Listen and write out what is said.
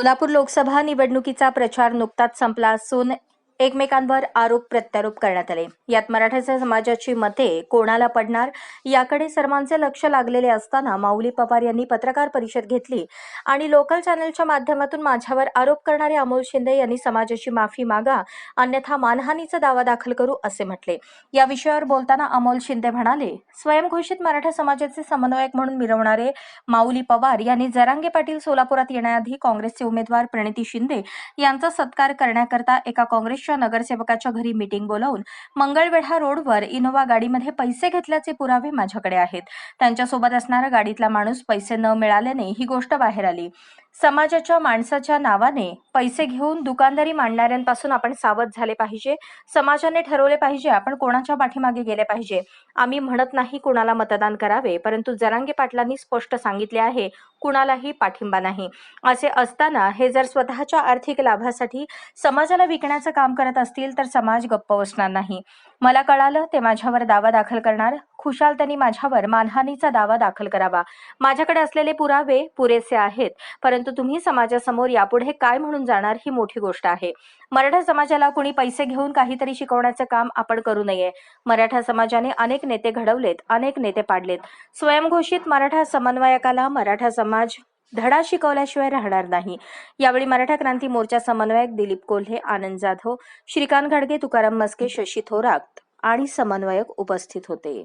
सोलापूर लोकसभा निवडणुकीचा प्रचार नुकताच संपला असून एकमेकांवर आरोप प्रत्यारोप करण्यात आले. यात मराठा समाजाची मते कोणाला पडणार? याकडे सर्वांचे लक्ष लागलेले असताना माऊली पवार यांनी पत्रकार परिषद घेतली आणि लोकल चॅनलच्या माध्यमातून माझ्यावर आरोप करणारे अमोल शिंदे यांनी समाजाची माफी मागा अन्यथा मानहानीचा दावा दाखल करू असे म्हटले. या विषयावर बोलताना अमोल शिंदे म्हणाले स्वयंघोषित मराठा समाजाचे समन्वयक म्हणून मिरवणारे माऊली पवार यांनी जरांगे पाटील सोलापुरात येण्याआधी काँग्रेसचे उमेदवार प्रणिती शिंदे यांचा सत्कार करण्याकरता एका काँग्रेस काँग्रेसच्या नगरसेवकाच्या घरी मीटिंग बोलावून मंगळवेढा रोडवर इनोवा गाडीमध्ये पैसे घेतल्याचे पुरावे माझ्याकडे आहेत. त्यांच्यासोबत असणारा गाडीतला माणूस पैसे न मिळाल्याने ही गोष्ट बाहेर आली. समाजाच्या माणसाच्या नावाने पैसे घेऊन दुकानदारी मांडणाऱ्यांपासून आपण सावध झाले पाहिजे. समाजाने ठरवले पाहिजे आपण कोणाच्या पाठीमागे गेले पाहिजे. आम्ही म्हणत नाही कुणाला मतदान करावे परंतु जरांगे पाटलांनी स्पष्ट सांगितले आहे कुणालाही पाठिंबा नाही. असे असताना हे जर स्वतःच्या आर्थिक लाभासाठी समाजाला विकण्याचं काम करत असतील तर समाज गप्प बसणार नाही. मला कळालं ते माझ्यावर दावा दाखल करणार खुशाल त्यांनी माझ्यावर मानहानीचा दावा दाखल करावा. माझ्याकडे असलेले पुरावे पुरेसे आहेत परंतु तुम्ही समाजासमोर यापुढे काय म्हणून जाणार ही मोठी गोष्ट आहे. मराठा समाजाला कुणी पैसे घेऊन काहीतरी शिकवण्याचं काम आपण करू नये. मराठा समाजाने अनेक नेते घडवलेत अनेक नेते पाडलेत. स्वयंघोषित मराठा समन्वयकाला मराठा समाज धडा शिकवल्याशिवाय राहणार नाही. यावेळी मराठा क्रांती मोर्चा समन्वयक दिलीप कोल्हे आनंद जाधव श्रीकांत घाडगे तुकाराम मस्के शशी थोरात आणि समन्वयक उपस्थित होते.